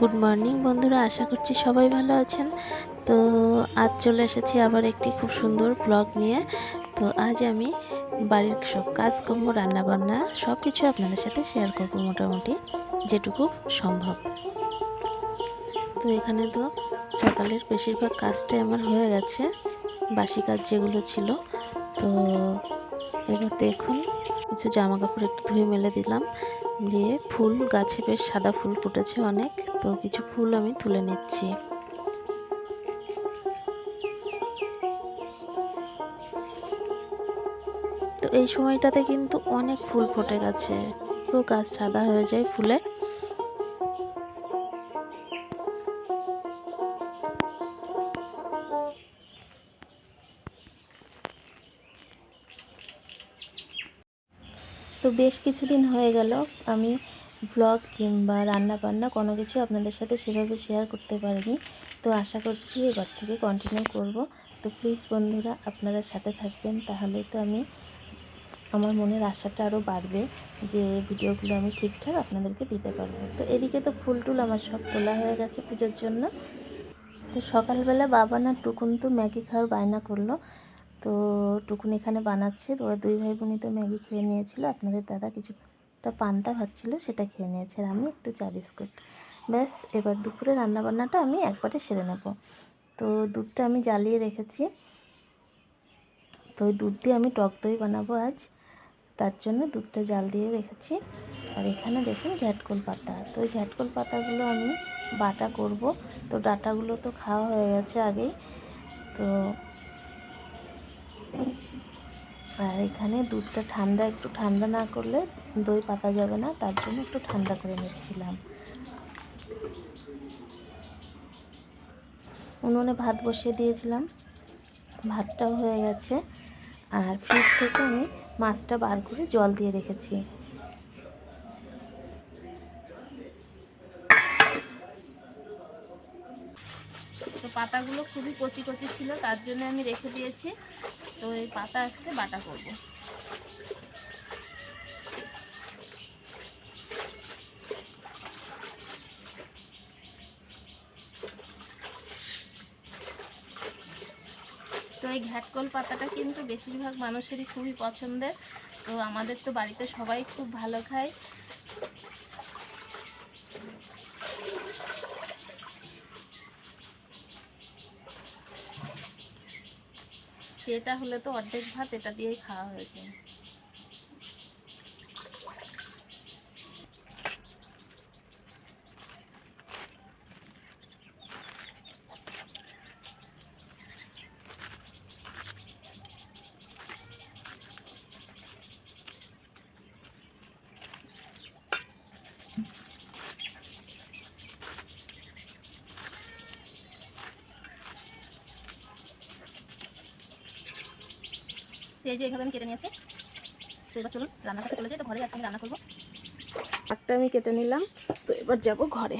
Good morning বন্ধুরা আশা করছি সবাই ভালো আছেন। তো আজ চলে এসেছি আবার একটি খুব সুন্দর ব্লগ নিয়ে। তো আজ আমি বাড়ির সব কাজকর্ম, রান্নাবান্না সব কিছু আপনাদের সাথে শেয়ার করব মোটামুটি, যেটুকু সম্ভব। তো এখানে তো সকালের বেশিরভাগ কাজটাই আমার হয়ে গেছে, বাসি কাজ যেগুলো ছিল। তো এবার দেখুন, কিছু জামা কাপড় একটু ধুয়ে মেলে দিলাম। দিয়ে ফুল, গাছে বেশ সাদা ফুল ফুটেছে অনেক, তো কিছু ফুল আমি তুলে নিচ্ছি। এই সময়টাতে কিন্তু অনেক ফুল ফুটে গেছে। পুরো গাছ সাদা হয়ে যায় ফুলে। তো বেশ কিছুদিন হয়ে গেল, আমি ব্লগ কিংবা রান্না বান্না কোনো কিছু আপনাদের সাথে সেভাবে শেয়ার করতে পারিনি। তো আশা করছি এবার থেকে কন্টিনিউ করব। তো প্লিজ বন্ধুরা, আপনারা সাথে থাকবেন, তাহলে তো আমি আমার মনের আশাটা আরও বাড়বে যে ভিডিওগুলো আমি ঠিকঠাক আপনাদেরকে দিতে পারব। তো এদিকে তো ফুল টুল আমার সব তোলা হয়ে গেছে পুজোর জন্য। তো সকালবেলা বাবা না টুকুন তো ম্যাগি খাওয়ার বায়না করল। তো টুকুন এখানে বানাচ্ছে ওরা দুই ভাই বোনই তো ম্যাগি খেয়ে নিয়েছিল। আপনাদের দাদা কিছুটা পান্তা ভাত ছিল সেটা খেয়ে নিয়েছে। আর আমি একটু চা বিস্কুট। ব্যাস, এবার দুপুরে রান্নাবান্নাটা আমি একবারে সেরে নেব। তো দুধটা আমি জ্বালিয়ে রেখেছি। তো ওই দুধ দিয়ে আমি টক দই বানাবো আজ। তার জন্য দুধটা জাল দিয়ে রেখেছি। আর এখানে দেখুন ঘ্যাটকোল পাতা। তো ওই ঘ্যাটকোল পাতাগুলো আমি বাটা করব। তো ডাটাগুলো তো খাওয়া হয়ে গেছে আগেই। তো আর এখানে দুধটা ঠান্ডা, একটু ঠান্ডা না করলে দই পাতা যাবে না। তার জন্য একটু ঠান্ডা করে নিচ্ছিলাম। উনুনে ভাত বসিয়ে দিয়েছিলাম। ভাতটাও হয়ে গেছে। আর ফ্রিজ থেকে আমি মাছটা বার করে জল দিয়ে রেখেছি। তো পাতাগুলো খুবই কচি কচি ছিল, তার জন্য আমি রেখে দিয়েছি। তো এই পাতা আজকে বাটা করব। এই ঘ্যাটকল পাতাটা কিন্তু বেশিরভাগ মানুষেরই খুবই পছন্দের। তো আমাদের তো বাড়িতে সবাই খুব ভালো খায়। এটা হলে তো অর্ধেক ভাত, এটা দিয়েই খাওয়া হয়েছে তো এই যে এইভাবে আমি কেটে নিয়েছি। তো এবার চলুন রান্না করতে চলে যাই। তো ঘরে আজকে আমি রান্না করব। একটা আমি কেটে নিলাম। তো এবার যাব ঘরে।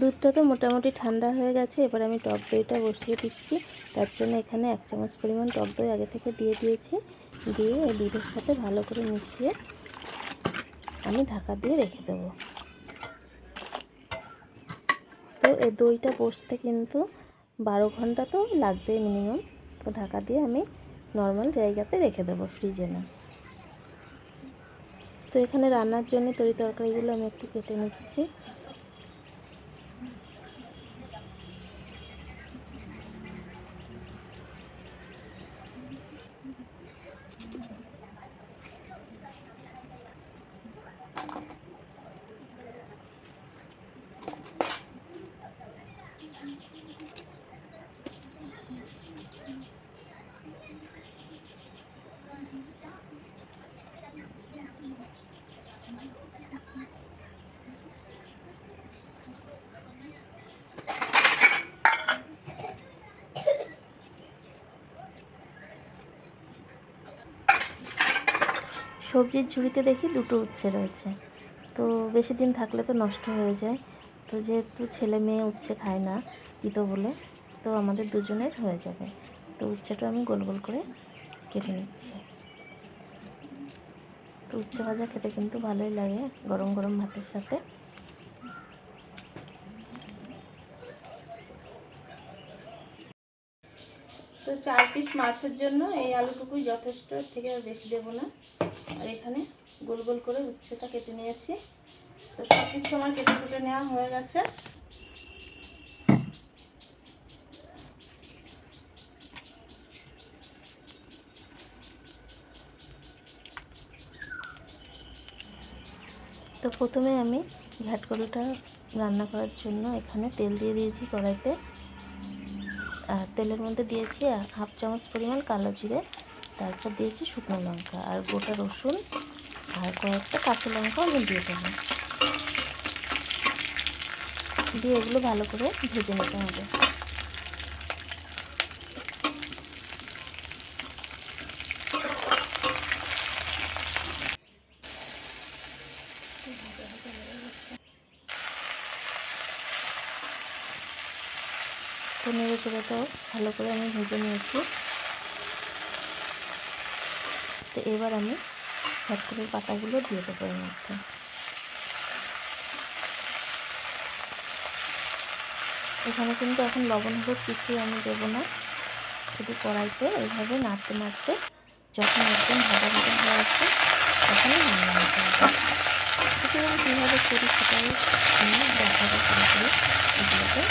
দুধটা তো মোটামুটি ঠান্ডা হয়ে গেছে। এবার আমি টক দইটা বসিয়ে দিচ্ছি। তার জন্য এখানে এক চামচ পরিমাণ টক দই আগে থেকে দিয়ে দিয়েছি। দিয়ে এই দুধের সাথে ভালো করে মিশিয়ে আমি ঢাকা দিয়ে রেখে দেবো। তো এই দইটা বসতে কিন্তু বারো ঘণ্টা তো লাগবে মিনিমাম তো ঢাকা দিয়ে আমি নর্মাল জায়গাতে রেখে দেবো ফ্রিজে না। তো এখানে রান্নার জন্য তরি তরকারিগুলো আমি একটু কেটে নিচ্ছি। সবজির ঝুড়িতে দেখি দুটো উচ্ছে রয়েছে। তো বেশি দিন থাকলে তো নষ্ট হয়ে যায়। তো যেহেতু ছেলে মেয়ে উচ্ছে খায় না তিতো বলে, তো আমাদের দুজনের হয়ে যাবে। তো উচ্ছেটা আমি গোল গোল করে কেটে নিচ্ছি। তো উচ্ছে ভাজা খেতে কিন্তু ভালোই লাগে গরম গরম ভাতের সাথে। তো চার পিস মাছের জন্য এই আলুটুকুই যথেষ্ট থেকে আর বেশি দেবো না। আর এখানে গোল গোল করে উচ্ছেটা কেটে নিয়েছি। তো সব কিছু আমার কেটে কুটে নেওয়া হয়ে গেছে। তো প্রথমে আমি ঘাটকড়িটা রান্না করার জন্য এখানে তেল দিয়ে দিয়েছি কড়াইতে। আর তেলের মধ্যে দিয়েছি হাফ চামচ পরিমাণ কালো জিরে। তারপর দিয়েছি শুকনো লঙ্কা আর গোটা রসুন আর কয়েকটা কাঁচা লঙ্কাও আমি দিয়ে দেবো। দিয়ে এগুলো ভালো করে ভেজে নিতে হবে। তো নেড়ে চেড়েটাও ভালো করে আমি ভেজে নিয়েছি। তো এবার আমি ভটকুরের পাতাগুলো দিয়ে দেবো এর মধ্যে। এখানে কিন্তু এখন লবণ কিছুই আমি দেবো না। শুধু কড়াইতে এইভাবে নাড়তে নাড়তে যখন একদম ভাজা ভাজা হয়ে আসবে, তখনই রান্না নিতে হবে। কীভাবে করি সেটাই আমি দেখাবো পুরোপুরি এগুলোতে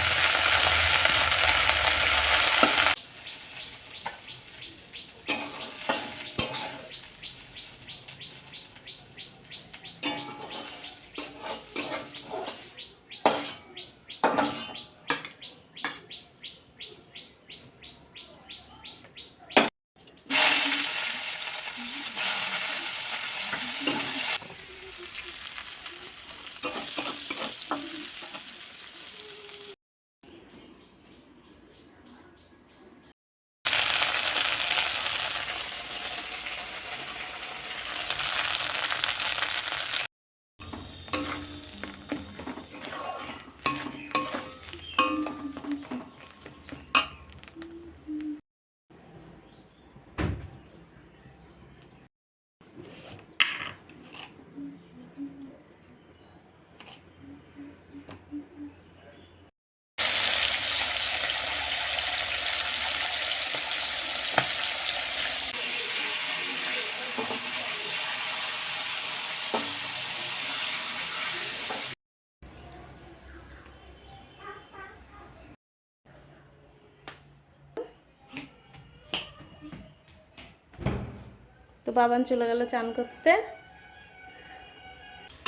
বাবান চলে গেল চান করতে।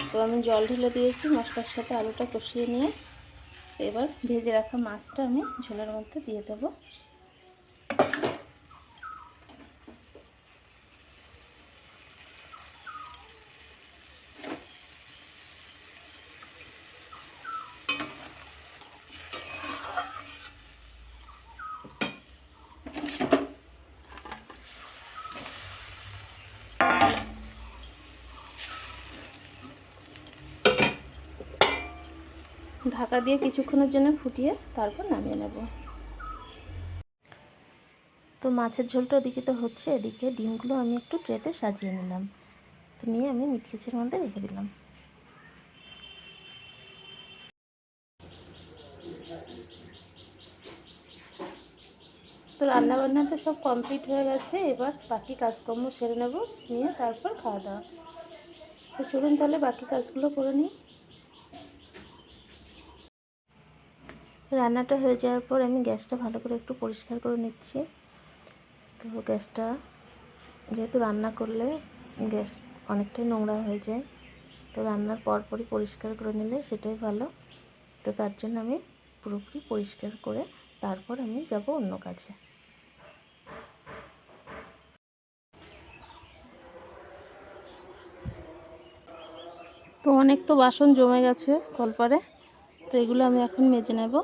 তো আমি জল ঢেলে দিয়েছি, মশলার সাথে আলুটা কষিয়ে নিয়ে। এবার ভেজে রাখা মাছটা আমি ঝোলের মধ্যে দিয়ে দেবো। ঢাকা দিয়ে কিছুক্ষণের জন্য ফুটিয়ে তারপর নামিয়ে নেব। তো মাছের ঝোলটা ওদিকে তো হচ্ছে, এদিকে ডিমগুলো আমি একটু ট্রেতে সাজিয়ে নিলাম। তো নিয়ে আমি মিটকিচের মধ্যে রেখে দিলাম। তো রান্না বান্না তো সব কমপ্লিট হয়ে গেছে, এবার বাকি কাজকর্ম সেরে নেব, নিয়ে তারপর খাওয়া দাওয়া। তো চলুন তাহলে বাকি কাজগুলো করে নিই। রান্নাটা হয়ে যাওয়ার পর আমি গ্যাসটা ভালো করে একটু পরিষ্কার করে নিচ্ছি। তো গ্যাসটা যেহেতু রান্না করলে গ্যাস অনেকটাই নোংরা হয়ে যায়, তো রান্নার পরপরই পরিষ্কার করে নিলে সেটাই ভালো। তো তার জন্য আমি পুরোপুরি পরিষ্কার করে তারপর আমি যাব অন্য কাজে। তো অনেক তো বাসন জমে গেছে কলপারে, তো এগুলো আমি এখন মেজে নেব।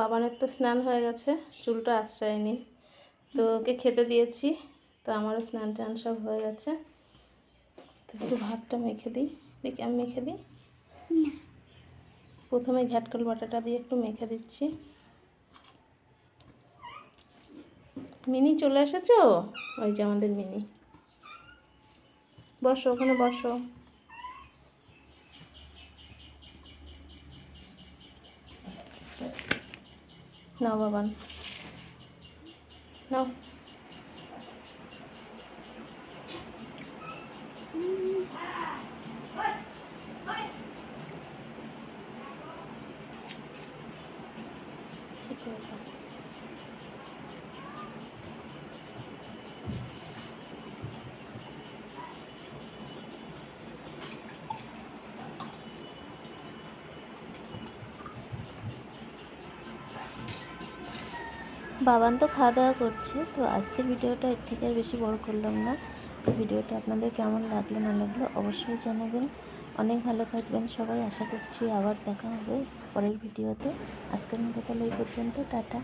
বাবানের তো স্নান হয়ে গেছে চুলটা আশ্রয়নি। তো ওকে খেতে দিয়েছি তো আমারও স্নান টান সব হয়ে গেছে। তো একটু ভাতটা মেখে দিই দেখি আমি মেখে দিই? প্রথমে ঘ্যাটকল বাটাটা দিয়ে একটু মেখে দিচ্ছি। মিনি চলে এসেছ? ওই যে আমাদের মিনি। বসো ওখানে বসো। নাও বাবান নাও। বাবান তো খাওয়া দাওয়া করছে, তো আজকের ভিডিওটা এর থেকে আর বেশি বড় করলাম না। তো ভিডিওটা আপনাদের কেমন লাগল, না লাগল অবশ্যই জানাবেন। অনেক ভালো থাকবেন সবাই, আশা করছি আবার দেখা হবে পরের ভিডিওতে। আজকের মতো তাহলে এই পর্যন্ত, টাটা।